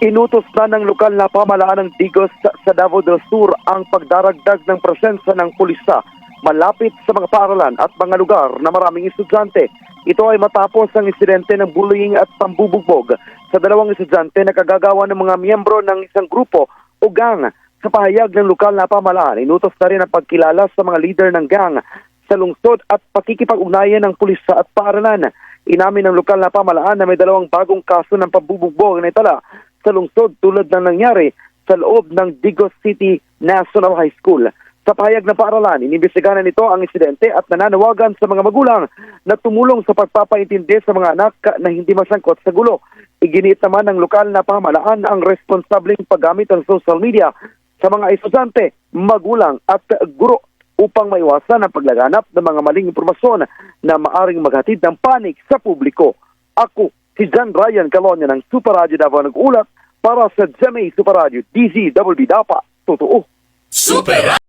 Inutos na ng lokal na pamalaan ng Digos sa, Davao del Sur ang pagdaragdag ng presensya ng pulisa malapit sa mga paaralan at mga lugar na maraming estudyante. Ito ay matapos ang insidente ng bullying at pambubugbog sa dalawang estudyante na kagagawa ng mga miyembro ng isang grupo o gang sa pahayag ng lokal na pamalaan. Inutos na rin ang pagkilala sa mga leader ng gang sa lungsod at pakikipag-ugnayan ng pulisa at paaralan. Inamin ng lokal na pamalaan na may dalawang bagong kaso ng pambubugbog na itala sa lungsod tulad ng nangyari sa loob ng Digos City National High School. Sa pahayag ng paaralan, inimbestigahan nito ang insidente at nananawagan sa mga magulang na tumulong sa pagpapaintindi sa mga anak na hindi masangkot sa gulo. Iginiit naman ng lokal na pamahalaan ang responsableng paggamit ng social media sa mga estudyante, magulang at guro upang maiwasan ang paglaganap ng mga maling impormasyon na maaring maghatid ng panik sa publiko. Ako, si John Ryan Calonia ng Super Radio Davao nag-ulat para sa GMA Super Radio DZWB Dapa. Totoo. Super